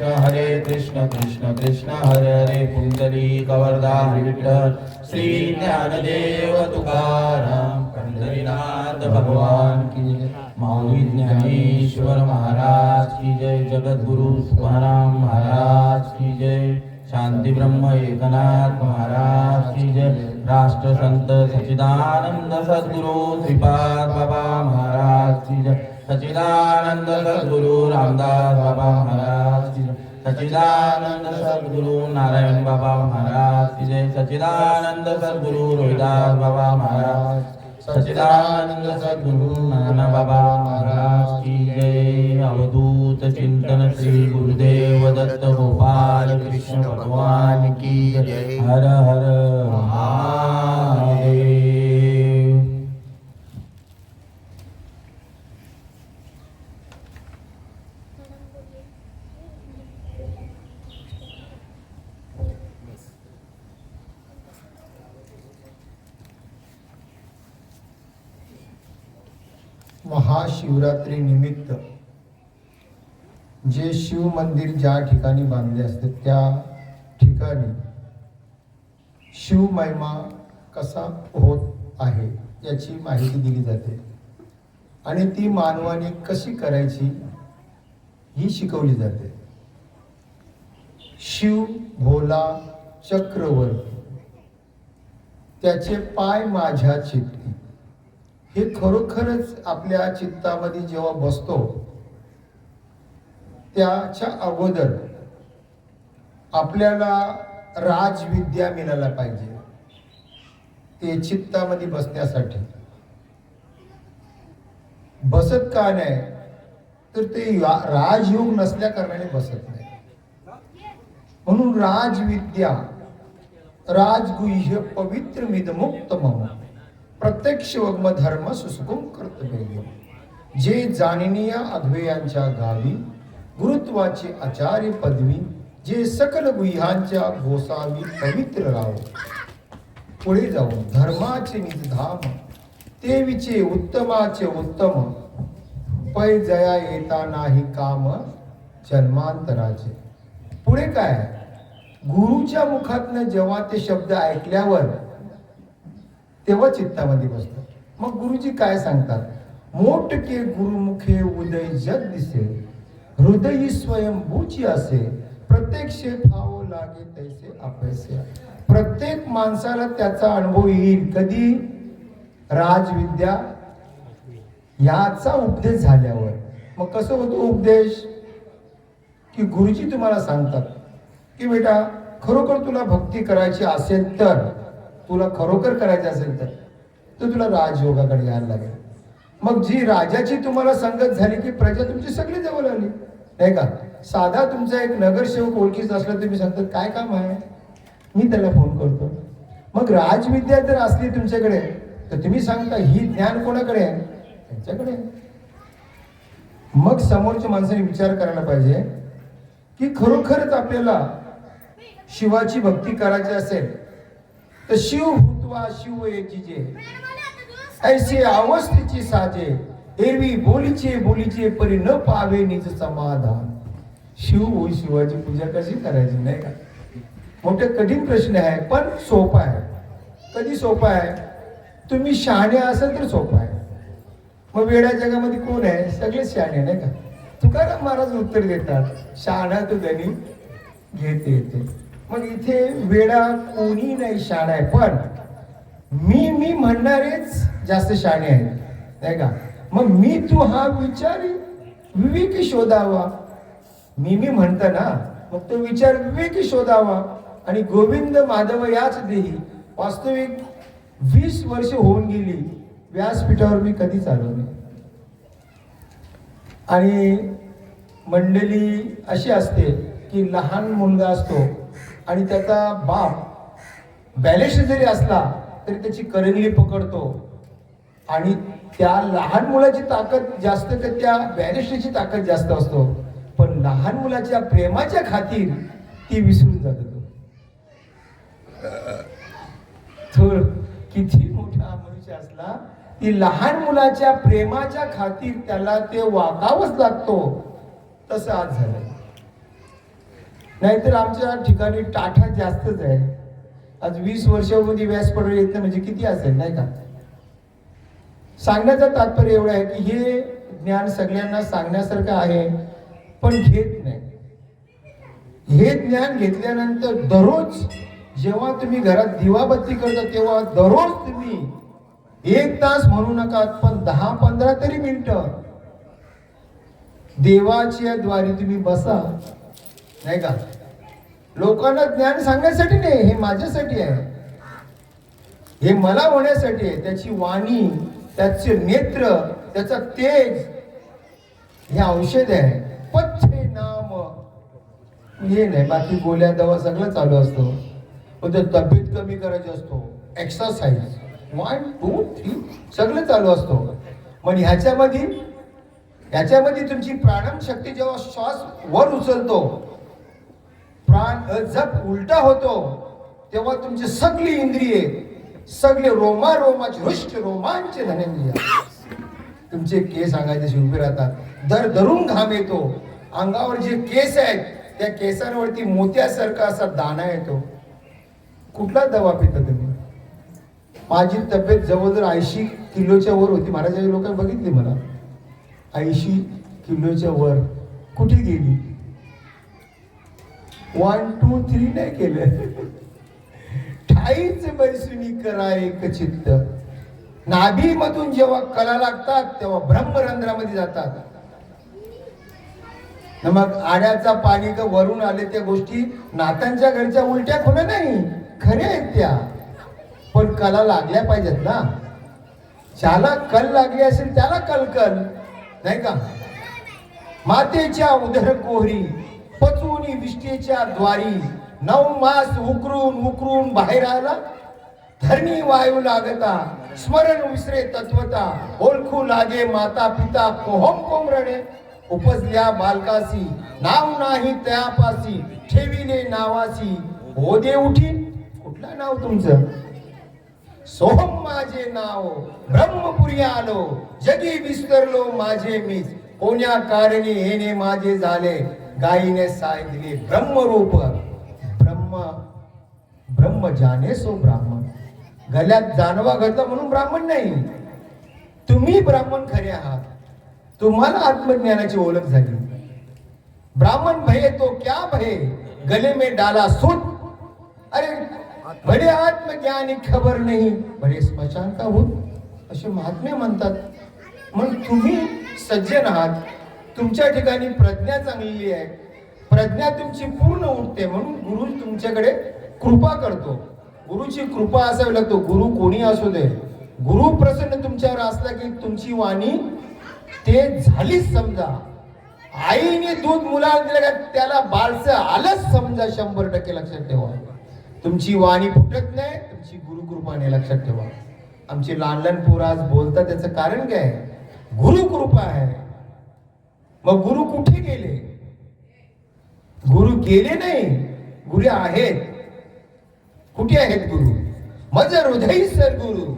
कृष्ण हरे कृष्ण कृष्ण कृष्ण हरे हरे पुंडली कवर्धा विठ्ठल। श्री ज्ञानदेव तुकाराम पंढरीनाथ भगवान की जय। माऊली ज्ञानेश्वर महाराज की जय। जगद्गुरु तुकाराम महाराज की जय। शांती ब्रह्म एकनाथ महाराज की जय। राष्ट्रसंत सच्चिदानंद सद्गुरु श्रीपाद बाबा महाराज की जय। सचिदानंद सद्गुरु रामदास बाबा महाराज सचिदानंद सद्गुरु नारायण बाबा महाराज की जय। सच्चिदानंद सद्गुरु रोहिदास बाबा महाराज सचिदानंद सद्गुरु नाना बाबा महाराज की जय। अवधूत चिंतन श्री गुरुदेव दत्त गोपाल कृष्ण भगवान की जय। हर हर महा महाशिवरात्री निमित्त जे शिव मंदिर ज्या ठिकाणी बांधले असते त्या ठिकाणी शिव महिमा कसा होत आहे याची माहिती दिली जाते. आणि ती मानवाने कशी करायची ही शिकवली जाते. शिव भोला चक्रवर्ती त्याचे पाय माझ्या चिटणी हे खरोखरच आपल्या चित्तामध्ये जेव्हा बसतो त्याच्या अगोदर आपल्याला राजविद्या मिळायला पाहिजे. ते चित्तामध्ये बसण्यासाठी. बसत का नाही? तर ते या- राजयोग नसल्या कारणाने बसत नाही. म्हणून राजविद्या राजगुह्य पवित्र मिदमुक्त म्हणून प्रत्यक्ष वग्म धर्म सुसुकुम कर्तव्य. जे जाणनीय अद्वयांच्या गावी गुरुत्वाची आचार्य पदवी जे सकल गुह्यांच्या गोसावी पवित्र राव पुढे जाऊन धर्माचे निजधाम देवीचे उत्तमाचे उत्तम पै जया येता नाही काम जन्मांतराचे. पुढे काय? गुरुच्या मुखातनं जेव्हा ते शब्द ऐकल्यावर तेव्हा चित्तामध्ये बसतात. मग गुरुजी काय सांगतात? मोठके गुरुमुखे उदय जग दिसे हृदयी स्वयंभूची असे प्रत्यक्ष भाव लागे तैसे अपैसे प्रत्येक माणसाला त्याचा अनुभव येईल कधी? राजविद्या याचा उपदेश झाल्यावर. मग कसं होतो उपदेश? की गुरुजी तुम्हाला सांगतात की बेटा खरोखर तुला भक्ती करायची असेल तर तुला खरोखर करायचं असेल तर तर तुला राजयोगाकडे यायला लागेल. मग जी राजाची तुम्हाला संगत झाली की प्रजा तुमची सगळी जवळ आली. नाही का? साधा तुमचा एक नगरसेवक ओळखीचा असला तुम्ही सांगतात काय काम आहे? मी त्याला फोन करतो. मग राजविद्या जर असली तुमच्याकडे तर तुम्ही सांगता ही ज्ञान कोणाकडे आहे? त्यांच्याकडे. मग समोरच्या माणसाने विचार करायला पाहिजे की खरोखरच आपल्याला शिवाची भक्ती करायची असेल तर शिव भूतवा शिव याची जे ऐसे अवस्थेची साजे एरवी बोलीचे बोलीचे परी न पावे निज समाधान. शिव हो शिवाची पूजा कशी करायची नाही का? मोठे कठीण प्रश्न आहे पण सोपा आहे. कधी सोपा आहे? तुम्ही शहाणे असाल तर सोपा आहे. मग वेड्या जगामध्ये कोण आहे? सगळेच शहाणे नाही का? तुकाराम महाराज उत्तर देतात शहाणा तो धनी घेते येते. मग इथे वेडा कोणी नाही शाळा आहे. पण मी मी म्हणणारेच जास्त शाणे आहेत. नाही का? मग मी तू हा विचार विवेकी शोधावा. मी मी म्हणत ना मग तो विचार विवेकी शोधावा. आणि गोविंद माधव याच देही वास्तविक वीस वर्ष होऊन गेली. व्यासपीठावर मी कधी चालवली नाही. आणि मंडळी अशी असते की लहान मुलगा असतो आणि त्याचा बाप बॅलेन्स जरी असला तरी त्याची करंगली पकडतो. आणि त्या लहान मुलाची ताकद जास्त तर त्या बॅरिस्टरची ताकद जास्त असतो. पण लहान मुलाच्या प्रेमाच्या खातीर ती विसरून जातो थोर किती मोठा मनुष्य असला ती लहान मुलाच्या प्रेमाच्या खातीर त्याला ते वागावंच लागतो. तसं आज झालं नाहीतर आमच्या ठिकाणी टाटा जास्तच आहे. आज वीस वर्षामध्ये व्यासपीठावर येत म्हणजे किती असेल नाही का? सांगण्याचं तात्पर्य एवढं आहे की हे ज्ञान सगळ्यांना सांगण्यासारखं आहे पण घेत नाही. हे ज्ञान घेतल्यानंतर दररोज जेव्हा तुम्ही घरात दिवाबत्ती करता तेव्हा दररोज तुम्ही एक तास म्हणू नका पण दहा पंधरा तरी मिनिटं देवाच्या द्वारे तुम्ही बसा नाही का? लोकांना ज्ञान सांगण्यासाठी नाही हे माझ्यासाठी आहे. हे मला होण्यासाठी आहे. त्याची वाणी त्याचे नेत्र त्याचा तेज हे औषध आहे. पच्छे नाम. हे नाही बाकी गोळ्या दवा सगळं चालू असतो. पण ते तब्येत कमी करायची असतो. एक्सरसाइज वन टू थ्री सगळं चालू असतो. पण ह्याच्यामध्ये ह्याच्यामध्ये तुमची प्राणम शक्ती जेव्हा श्वास वर उचलतो प्राण जप उलटा होतो तेव्हा तुमची सगळी इंद्रिये सगळे रोमा रोमाचे हृष्ट रोमांच धनंजय तुमचे केस अंगाचे उभे राहतात दर धरून घाम येतो. अंगावर जे केस आहेत त्या केसांवरती मोत्यासारखा असा दाना येतो. कुठला दवा पिता तुम्ही? माझी तब्येत जवळजवळ ऐंशी किलोच्या वर होती. महाराजांनी लोकांनी बघितली मला. ऐंशी किलोच्या वर कुठे गेली? वन टू थ्री नाही केलं. ठाईच बैसुनी करा एक चित्त. नाभीमधून जेव्हा कला लागतात तेव्हा ब्रह्मरंध्रामध्ये जातात. मग आड्याचा पाणी का वरून आले त्या गोष्टी नातांच्या घरच्या उलट्या खोल्या नाही खऱ्या आहेत त्या. पण कला लागल्या पाहिजेत ना. ज्याला कल लागली असेल त्याला कलकल. नाही का? मातेच्या उदर कोहरी पचवून विष्टेच्या द्वारी नऊ मास उकरून उकरून बाहेर आला. धरणी वायू लागता स्मरण विसरे तत्वता ओळखू लागे माता पिता कोहम कोमरणे. उपजल्या बालकासी नाव नाही त्यापासी ठेविले नावासी हो दे उठी. कुठलं नाव तुमचं? सोहम माझे नाव ब्रह्मपुरी आलो. जगी विस्तरलो माझे मीच. कोण्या कारणी येणे माझे झाले? गायीने सांगितली ब्रह्मरूप. ब्रह्म ब्रह्म जाने सो ब्राह्मण. गल्यात जानवा घातला म्हणून ब्राह्मण नाही. तुम्ही ब्राह्मण खरे आहात. तुम्हाला आत्मज्ञानाची ओळख झाली. ब्राह्मण भये तो क्या भये? गले में डाला सूत. अरे बडे आत्मज्ञानी खबर नाही बडे स्मशान का होत असे महात्मे म्हणतात. मग तुम्ही सज्जन आहात. तुमच्या ठिकाणी प्रज्ञा चांगलेली आहे. प्रज्ञा तुमची पूर्ण उठते म्हणून गुरु तुमच्याकडे कृपा करतो. गुरुची कृपा असावी लागतो. गुरु कोणी असू दे. गुरु प्रसन्न तुमच्यावर असला की तुमची वाणी ते झालीच समजा. आईने दूध मुलाला दिलं का त्याला बालचं आलंच समजा शंभर टक्के लक्षात ठेवा. तुमची वाणी फुटत नाही तुमची गुरुकृपाने लक्षात ठेवा. आमची लहान लहान पोरं आज बोलतात त्याचं कारण काय आहे? गुरुकृपा आहे. मग गुरु कुठे गेले? गुरु गेले नाही गुरु आहेत. कुठे आहेत गुरु? मज हृदय सर गुरु.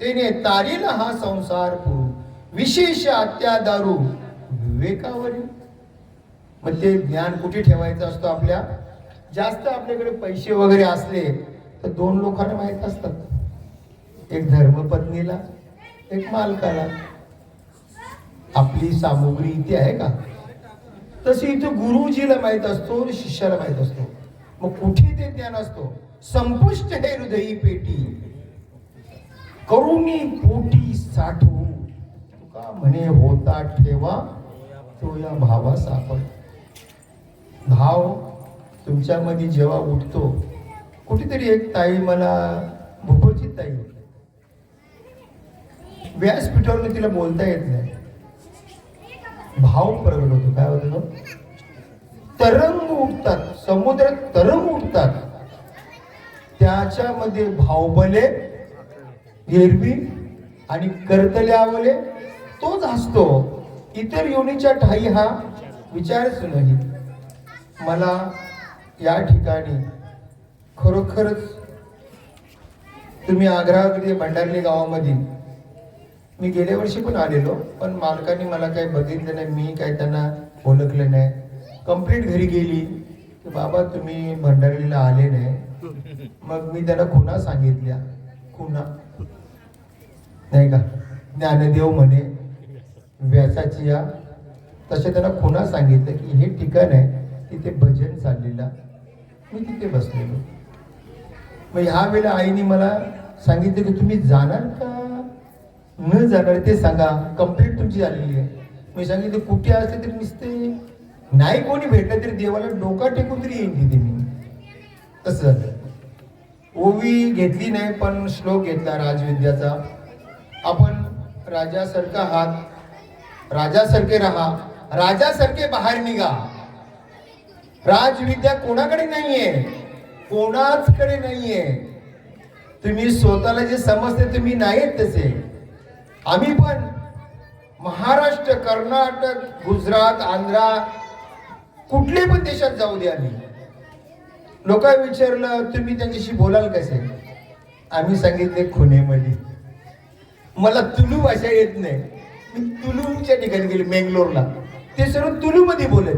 तेने तारीला हा संसार पुरु विशेष आत्या दारू. विवेकावरील. मग ते ज्ञान कुठे ठेवायचं असतो आपल्या? जास्त आपल्याकडे पैसे वगैरे असले तर दोन लोकांना माहीत असतात एक धर्मपत्नीला एक मालकाला. आपली सामुग्री इथे आहे का? तशी इथे गुरुजीला माहीत असतो आणि शिष्याला माहीत असतो. मग कुठे ते ज्ञान असतो? संपुष्ट हे हृदयी पेटी. करुणी पोटी साठवू तुका म्हणे होता ठेवा तो या भावा सापड. भाव तुमच्यामध्ये जेव्हा उठतो कुठेतरी एक ताई मला भूपची ताई. व्यासपीठावर तिला बोलता येत नाही. भाव प्रगट होतो. काय होतं? तरंग उठतात. समुद्र तरंग उठतात. त्याच्यामध्ये भावबले एरवी आणि कर्तले आवले तोच असतो इतर योनीच्या ठाई हा विचारच नाही. मला या ठिकाणी खरोखरच तुम्ही आग्रहामध्ये भंडारली गावामध्ये मी गेल्या वर्षी पण आलेलो पण मालकाने मला काही बघितलं नाही मी काही त्यांना ओळखलं नाही. कंप्लीट घरी गेली की बाबा तुम्ही भंडारीला आले नाही. मग मी त्यांना खुणा सांगितल्या खुणा. नाही का? ज्ञानदेव म्हणे व्यासाची या. तसे त्यांना खुणा सांगितलं की हे ठिकाण आहे तिथे भजन चाललेलं. मी तिथे बसलेलो. मग ह्या वेळेला आईने मला सांगितलं की तुम्ही जाणार का? न जाणारे ते सांगा. कंप्लीट तुमची झालेली आहे. मी सांगितलं कुठे असले तरी नुसते. नाही कोणी भेटलं तरी देवाला डोका टेकून तरी येईन तिथे मी. तसं झालं. ओवी घेतली नाही पण श्लोक घेतला राजविद्याचा. आपण राजासारखा आहात. राजासारखे राहा. राजासारखे बाहेर निघा. राजविद्या कोणाकडे नाहीये? कोणाचकडे नाहीये? तुम्ही स्वतःला जे समजते तुम्ही नाहीत तसे. आम्ही पण महाराष्ट्र कर्नाटक गुजरात आंध्रा कुठल्याही पण देशात जाऊ दे आम्ही. लोक विचारलं तुम्ही त्यांच्याशी बोलाल कसे आम्ही सांगितले खुनेमध्ये मला तुलू भाषा येत नाही. मी तुलूच्या ठिकाणी गेले मेंगलोरला. ते सर्व तुलूमध्ये बोलत.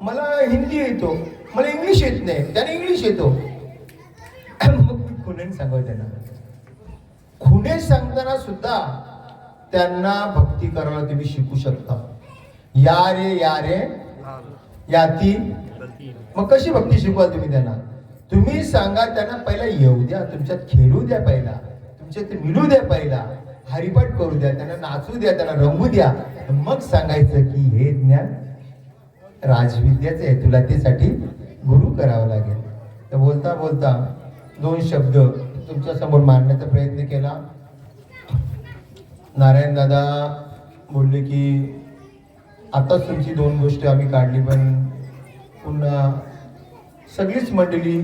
मला हिंदी येतो. मला इंग्लिश येत नाही. त्याने इंग्लिश येतो. मग मी खुने सांगतो त्यांना. खुने सांगताना सुद्धा त्यांना भक्ती करायला तुम्ही शिकू शकता. या रे या रे. याती मग कशी भक्ती शिकवा तुम्ही त्यांना? तुम्ही सांगा त्यांना पहिला येऊ द्या तुमच्यात खेळू द्या पहिला. तुमच्यात मिळू द्या पहिला. हरिपाठ करू द्या त्यांना नाचू द्या त्यांना रंगू द्या. मग सांगायचं की हे ज्ञान राजविद्याचं आहे तुला त्यासाठी गुरु करावं लागेल. तर बोलता बोलता दोन शब्द तुमच्यासमोर मांडण्याचा प्रयत्न केला. नारायण दादा बोलले की आताच तुमची दोन गोष्टी आम्ही काढली पण पुन्हा सगळीच मंडळी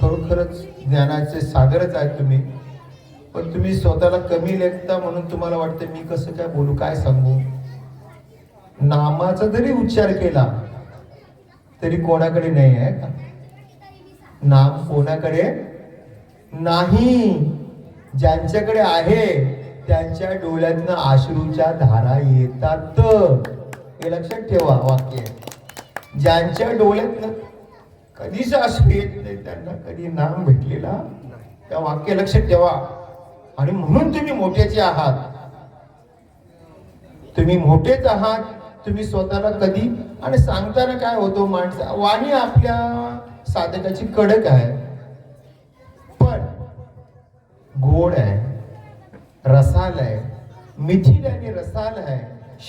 खरोखरच ज्ञानाचे सागरच आहेत तुम्ही. पण तुम्ही स्वतःला कमी लेखता म्हणून तुम्हाला वाटतं मी कसं काय बोलू काय सांगू? नामाचा जरी उच्चार केला तरी कोणाकडे नाही आहे का? नाम कोणाकडे नाही. ज्यांच्याकडे आहे त्यांच्या डोळ्यातनं आश्रूच्या धारा येतात. हे लक्षात ठेवा वाक्य. ज्यांच्या डोळ्यातनं कधीच आश्रू येत नाही त्यांना कधी नाम भेटलेला त्या वाक्य लक्षात ठेवा. आणि म्हणून तुम्ही मोठ्याचे आहात. तुम्ही मोठेच आहात. तुम्ही स्वतःला कधी आणि सांगताना काय होतो माणसा? वाणी आपल्या साधकाची कडक आहे पण गोड आहे रसाल आहे मिथिल आणि रसाल आहे.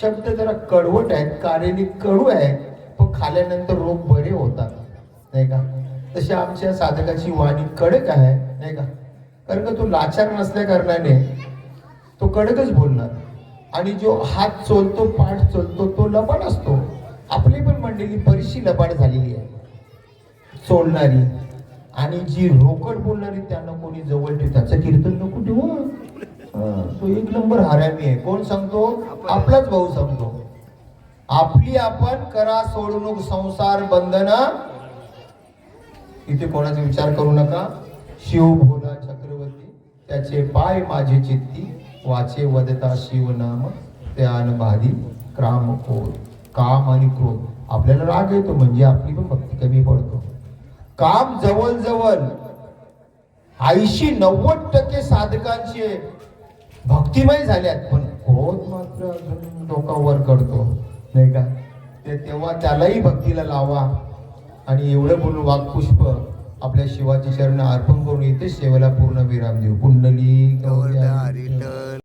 शब्द जरा कडवट आहेत कारेली कडू आहे पण खाल्यानंतर रोग बरे होतात नाही का? तशी आमच्या साधकाची वाणी कडक आहे नाही का? कारण का तो लाचार नसल्या कारणाने तो कडकच बोलणार. आणि जो हात चोलतो पाठ चोलतो तो लबाड असतो. आपली पण मंडळी बरीचशी लबाड झालेली आहे. चोलणारी आणि जी रोकड बोलणारी त्यांना कोणी जवळ ठेव त्याचं कीर्तन नको ठेवू. तो एक नंबर हरामी आहे. कोण सांगतो? आपलाच भाऊ सांगतो. आपली आपण करा सोडणूक संसार बंधना. इथे कोणाचा विचार करू नका. शिव भोला चक्रवर्ती त्याचे पाय माझे चित्ती वाचे वदता शिव नाम त्यान बाधी क्राम क्रोध काम आणि क्रोध. आपल्याला राग येतो म्हणजे आपली पण भक्ती कमी पडतो. काम जवळ जवळ ऐंशी नव्वद टक्के साधकांचे भक्तिमय झाल्यात पण क्रोध मात्र अजून डोकावर करतो. नाही का? ते तेव्हा त्यालाही भक्तीला लावा. आणि एवढं बोलून वाक्पुष्प आपल्या शिवाची चरण अर्पण करून येते शेवला पूर्ण विराम देऊ. कुंडली